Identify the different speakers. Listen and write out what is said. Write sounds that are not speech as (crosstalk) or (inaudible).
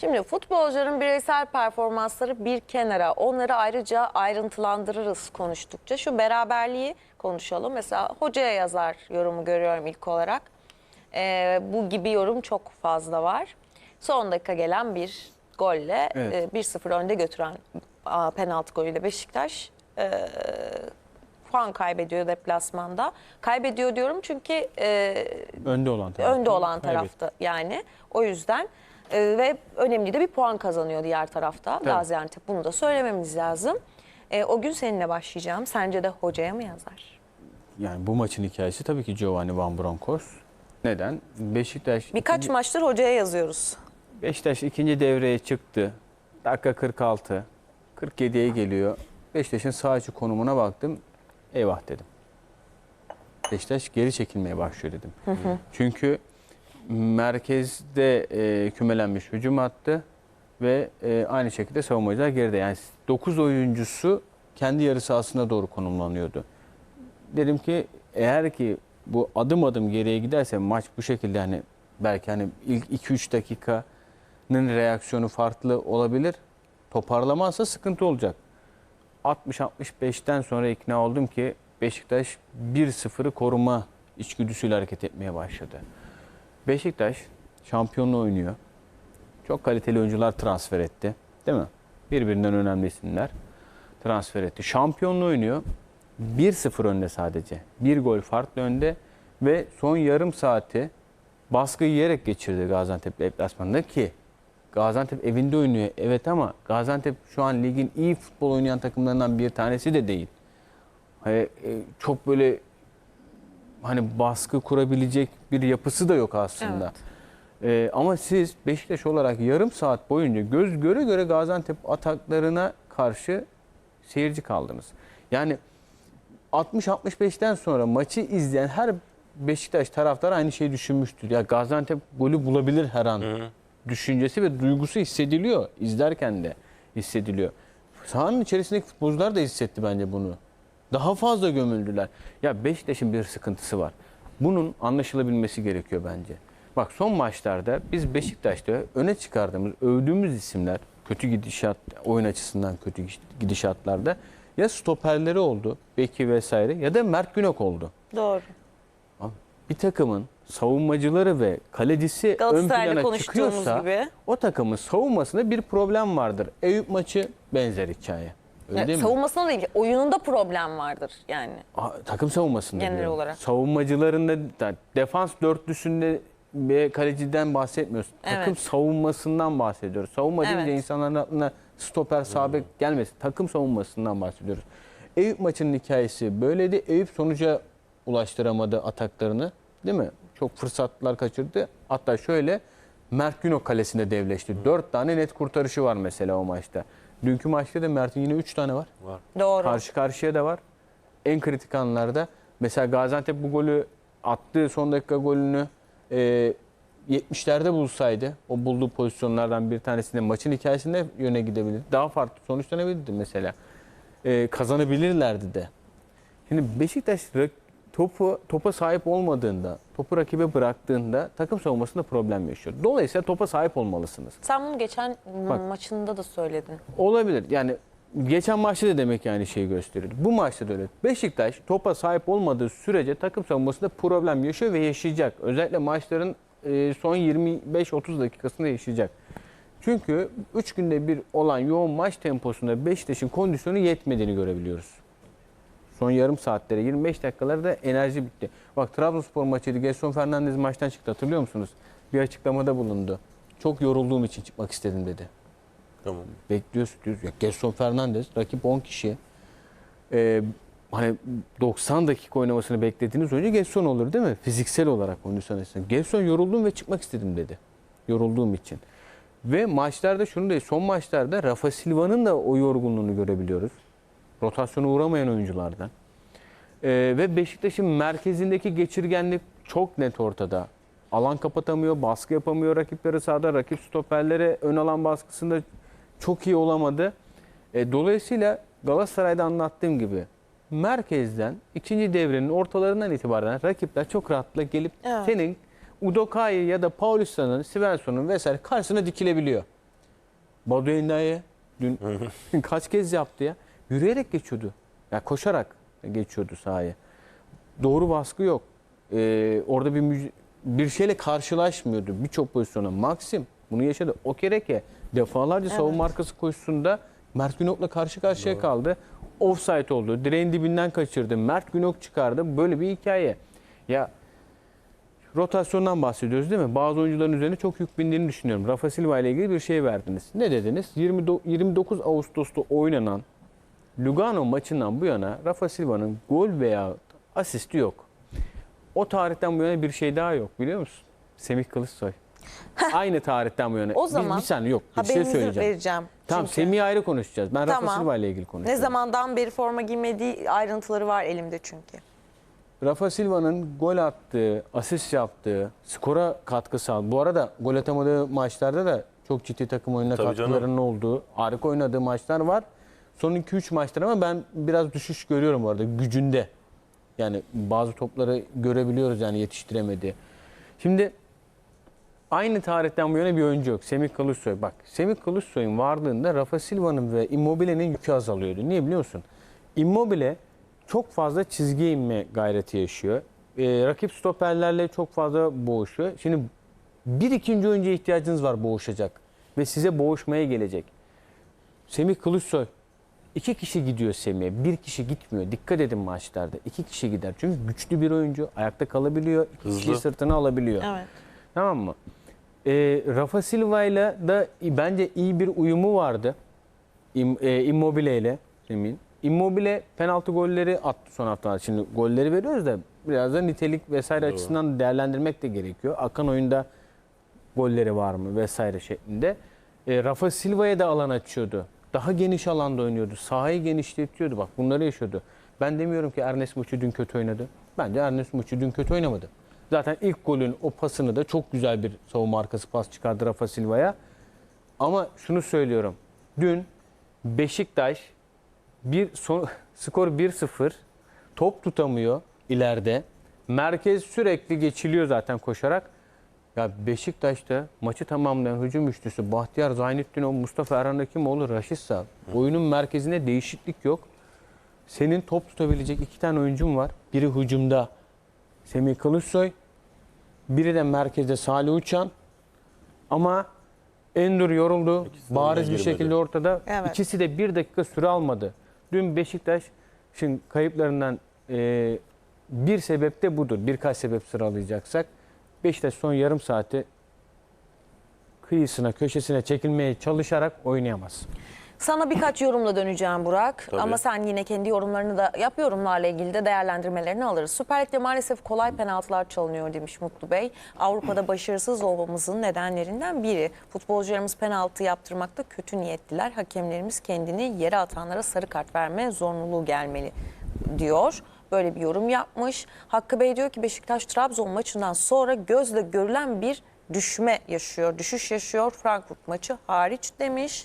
Speaker 1: Şimdi futbolcuların bireysel performansları bir kenara, onları ayrıca ayrıntılandırırız konuştukça. Şu beraberliği konuşalım. Mesela hocaya yazar yorumu görüyorum ilk olarak. Ee, bu gibi yorum çok fazla var. Son dakika gelen bir golle
Speaker 2: Evet.
Speaker 1: e, 1-0 önde götüren aa, penaltı golüyle Beşiktaş e, puan kaybediyor deplasmanda. Kaybediyor diyorum çünkü e,
Speaker 2: Önde olan taraf.
Speaker 1: önde olan
Speaker 2: Evet.
Speaker 1: tarafta yani. O yüzden e, ve önemli de bir puan kazanıyor diğer tarafta Gaziantep. Bunu da söylememiz lazım. E, o gün seninle başlayacağım. Sence de hocaya mı yazar?
Speaker 2: Yani bu maçın hikayesi tabii ki Giovanni Van Bronckhorst. Neden? Beşiktaş
Speaker 1: Birkaç
Speaker 2: ikinci,
Speaker 1: maçtır hocaya yazıyoruz.
Speaker 2: Beşiktaş ikinci devreye çıktı. Dakika 46. 47'ye geliyor. Beşiktaş'ın sağ içi konumuna baktım. Eyvah dedim. Beşiktaş geri çekilmeye başlıyor dedim. Çünkü merkezde e, kümelenmiş hücum attı ve e, aynı şekilde savunmacılar geride. Yani 9 oyuncusu kendi yarı sahasına doğru konumlanıyordu. Dedim ki eğer ki bu adım adım geriye giderse maç bu şekilde hani belki hani ilk 2-3 dakikanın reaksiyonu farklı olabilir. Toparlamazsa sıkıntı olacak. 60-65'ten sonra ikna oldum ki Beşiktaş 1-0'ı koruma içgüdüsüyle hareket etmeye başladı. Beşiktaş şampiyonluğu oynuyor. Çok kaliteli oyuncular transfer etti. Değil mi? Birbirinden önemli isimler transfer etti. Şampiyonluğu oynuyor. 1-0 önde sadece. Bir gol farklı önde ve son yarım saati baskı yiyerek geçirdi Gaziantep deplasmanında ki Gaziantep evinde oynuyor evet ama Gaziantep şu an ligin iyi futbol oynayan takımlarından bir tanesi de değil. Hani, e, çok böyle hani baskı kurabilecek bir yapısı da yok aslında. Ee, ama siz Beşiktaş olarak yarım saat boyunca göz göre göre Gaziantep ataklarına karşı seyirci kaldınız. Yani 60-65'ten sonra maçı izleyen her Beşiktaş taraftarı aynı şeyi düşünmüştür. Ya Gaziantep golü bulabilir her an düşüncesi ve duygusu hissediliyor. izlerken de hissediliyor. Sahanın içerisindeki futbolcular da hissetti bence bunu. Daha fazla gömüldüler. Ya Beşiktaş'ın bir sıkıntısı var. Bunun anlaşılabilmesi gerekiyor bence. Bak son maçlarda biz Beşiktaş'ta öne çıkardığımız, övdüğümüz isimler kötü gidişat, oyun açısından kötü gidişatlarda ya stoperleri oldu, Beki vesaire ya da Mert Günok oldu.
Speaker 1: Doğru.
Speaker 2: Bir takımın savunmacıları ve kalecisi ön plana çıkıyorsa
Speaker 1: gibi.
Speaker 2: o takımın savunmasında bir problem vardır. Eyüp maçı benzer hikaye. Öyle
Speaker 1: Ya,
Speaker 2: değil mi?
Speaker 1: savunmasında değil, oyununda problem vardır yani.
Speaker 2: Aa, takım savunmasında
Speaker 1: Genel
Speaker 2: diyorum.
Speaker 1: olarak.
Speaker 2: Savunmacılarında da defans dörtlüsünde bir kaleciden bahsetmiyoruz. Takım
Speaker 1: Evet.
Speaker 2: savunmasından bahsediyoruz. Savunma deyince
Speaker 1: Evet.
Speaker 2: insanların aklına stoper, sabek gelmesin. Takım savunmasından bahsediyoruz. Eyüp maçının hikayesi böyleydi. Eyüp sonuca ulaştıramadı ataklarını. Değil mi? Çok fırsatlar kaçırdı. Hatta şöyle Mert Günok kalesinde devleşti. Dört tane net kurtarışı var mesela o maçta. Dünkü maçta da Mert'in yine üç tane var.
Speaker 1: Doğru.
Speaker 2: Karşı karşıya da var. En kritik anlarda mesela Gaziantep bu golü attığı son dakika golünü e, 70'lerde bulsaydı o bulduğu pozisyonlardan bir tanesinde maçın hikayesinde yöne gidebilirdi. Daha farklı sonuçlanabilirdi mesela. E, kazanabilirlerdi de. Şimdi Beşiktaş rak- topu topa sahip olmadığında, topu rakibe bıraktığında takım savunmasında problem yaşıyor. Dolayısıyla topa sahip olmalısınız.
Speaker 1: Sen bunu geçen
Speaker 2: Bak.
Speaker 1: maçında da söyledin.
Speaker 2: Olabilir. Yani geçen maçta da demek yani şeyi gösteriyordu. Bu maçta da öyle. Beşiktaş topa sahip olmadığı sürece takım savunmasında problem yaşıyor ve yaşayacak. Özellikle maçların e, son 25-30 dakikasında yaşayacak. Çünkü 3 günde bir olan yoğun maç temposunda Beşiktaş'ın kondisyonu yetmediğini görebiliyoruz. Son yarım saatlere 25 dakikalarda enerji bitti. Bak Trabzonspor maçıydı. Gerson Fernandez maçtan çıktı hatırlıyor musunuz? Bir açıklamada bulundu. Çok yorulduğum için çıkmak istedim dedi.
Speaker 3: Tamam.
Speaker 2: Bekliyoruz diyoruz. Ya Gerson Fernandez rakip 10 kişi. Ee, hani 90 dakika oynamasını beklediğiniz oyuncu Gerson olur değil mi? Fiziksel olarak kondisyon açısından. Gerson yoruldum ve çıkmak istedim dedi. Yorulduğum için. Ve maçlarda şunu değil. Son maçlarda Rafa Silva'nın da o yorgunluğunu görebiliyoruz. Rotasyona uğramayan oyunculardan. Ee, ve Beşiktaş'ın merkezindeki geçirgenlik çok net ortada. Alan kapatamıyor, baskı yapamıyor rakipleri sahada. Rakip stoperlere ön alan baskısında çok iyi olamadı. E, dolayısıyla Galatasaray'da anlattığım gibi merkezden ikinci devrenin ortalarından itibaren rakipler çok rahatla gelip
Speaker 1: Evet.
Speaker 2: senin Udokai ya da Paulista'nın, Svensson'un vesaire karşısına dikilebiliyor. Badu dün (laughs) kaç kez yaptı ya? Yürüyerek geçiyordu. Ya koşarak geçiyordu sahaya. Doğru baskı yok. Ee, orada bir bir şeyle karşılaşmıyordu birçok pozisyona. Maxim bunu yaşadı. O Kereke defalarca savunma arkası koşusunda Mert Günok'la karşı karşıya kaldı. Offside oldu. Direğin dibinden kaçırdı. Mert Günok çıkardı. Böyle bir hikaye. Ya rotasyondan bahsediyoruz değil mi? Bazı oyuncuların üzerine çok yük bindiğini düşünüyorum. Rafa Silva ile ilgili bir şey verdiniz. Ne dediniz? 20 29 Ağustos'ta oynanan Lugano maçından bu yana Rafa Silva'nın gol veya asisti yok. O tarihten bu yana bir şey daha yok biliyor musun? Semih Kılıçsoy. Aynı tarihten bu yana.
Speaker 1: O
Speaker 2: Bir-
Speaker 1: zaman
Speaker 2: bir, saniye yok. Bir şey söyleyeceğim.
Speaker 1: vereceğim.
Speaker 2: Tamam
Speaker 1: Çünkü
Speaker 2: Semih'i ayrı konuşacağız. Ben Rafa
Speaker 1: Tamam.
Speaker 2: Silva ile ilgili
Speaker 1: Ne
Speaker 2: konuşuyorum.
Speaker 1: zamandan beri forma giymediği ayrıntıları var elimde çünkü.
Speaker 2: Rafa Silva'nın gol attığı, asist yaptığı, skora katkı sağladı. Bu arada gol atamadığı maçlarda da çok ciddi takım oyununa
Speaker 3: Tabii
Speaker 2: katkılarının olduğu, harika oynadığı maçlar var. Son 2-3 maçlar ama ben biraz düşüş görüyorum bu arada gücünde. Yani bazı topları görebiliyoruz yani yetiştiremedi. Şimdi aynı tarihten bu yana bir oyuncu yok. Semih Kılıçsoy. Bak Semih Kılıçsoy'un varlığında Rafa Silva'nın ve Immobile'nin yükü azalıyordu. Niye biliyor musun? Immobile çok fazla çizgiye inme gayreti yaşıyor. Ee, rakip stoperlerle çok fazla boğuşuyor. Şimdi bir ikinci oyuncuya ihtiyacınız var boğuşacak. Ve size boğuşmaya gelecek. Semih Kılıçsoy. İki kişi gidiyor Semih'e. Bir kişi gitmiyor. Dikkat edin maçlarda. İki kişi gider. Çünkü güçlü bir oyuncu. Ayakta kalabiliyor. İki
Speaker 3: Hızlı.
Speaker 2: kişiyi sırtına alabiliyor.
Speaker 1: Evet.
Speaker 2: Tamam mı? Ee, Rafa Silva ile de bence iyi bir uyumu vardı. İm, e, Immobile ile Semih'in. Immobile penaltı golleri attı son haftalar. Şimdi golleri veriyoruz da biraz da nitelik vesaire
Speaker 3: Doğru.
Speaker 2: açısından değerlendirmek de gerekiyor. Akan oyunda golleri var mı vesaire şeklinde. E, Rafa Silva'ya da alan açıyordu. Daha geniş alanda oynuyordu. Sahayı genişletiyordu. Bak bunları yaşıyordu. Ben demiyorum ki Ernest Muçi dün kötü oynadı. Bence Ernest Muçi dün kötü oynamadı. Zaten ilk golün o pasını da çok güzel bir savunma arkası pas çıkardı Rafa Silva'ya. Ama şunu söylüyorum. Dün Beşiktaş bir son, (laughs) skor 1-0 top tutamıyor ileride. Merkez sürekli geçiliyor zaten koşarak. Ya Beşiktaş'ta maçı tamamlayan hücum üçlüsü Bahtiyar Zaynettinov, Mustafa Erhan Hekimoğlu, Raşit Sağ. Oyunun merkezine değişiklik yok. Senin top tutabilecek iki tane oyuncun var. Biri hücumda Semih Kılıçsoy, biri de merkezde Salih Uçan. Ama Endur yoruldu.
Speaker 3: İkisi
Speaker 2: Bariz bir şekilde ortada.
Speaker 1: Evet.
Speaker 2: İkisi de bir dakika süre almadı. Dün Beşiktaş şimdi kayıplarından e, bir sebep de budur. Birkaç sebep sıralayacaksak. Beşiktaş son yarım saati kıyısına, köşesine çekilmeye çalışarak oynayamaz.
Speaker 1: Sana birkaç yorumla döneceğim Burak.
Speaker 3: Tabii.
Speaker 1: Ama sen yine kendi yorumlarını da yap. Yorumlarla ilgili de değerlendirmelerini alırız. Süper Lig'de maalesef kolay penaltılar çalınıyor demiş Mutlu Bey. Avrupa'da başarısız olmamızın nedenlerinden biri. Futbolcularımız penaltı yaptırmakta kötü niyetliler. Hakemlerimiz kendini yere atanlara sarı kart verme zorunluluğu gelmeli diyor. Böyle bir yorum yapmış. Hakkı Bey diyor ki Beşiktaş Trabzon maçından sonra gözle görülen bir düşme yaşıyor, düşüş yaşıyor. Frankfurt maçı hariç demiş.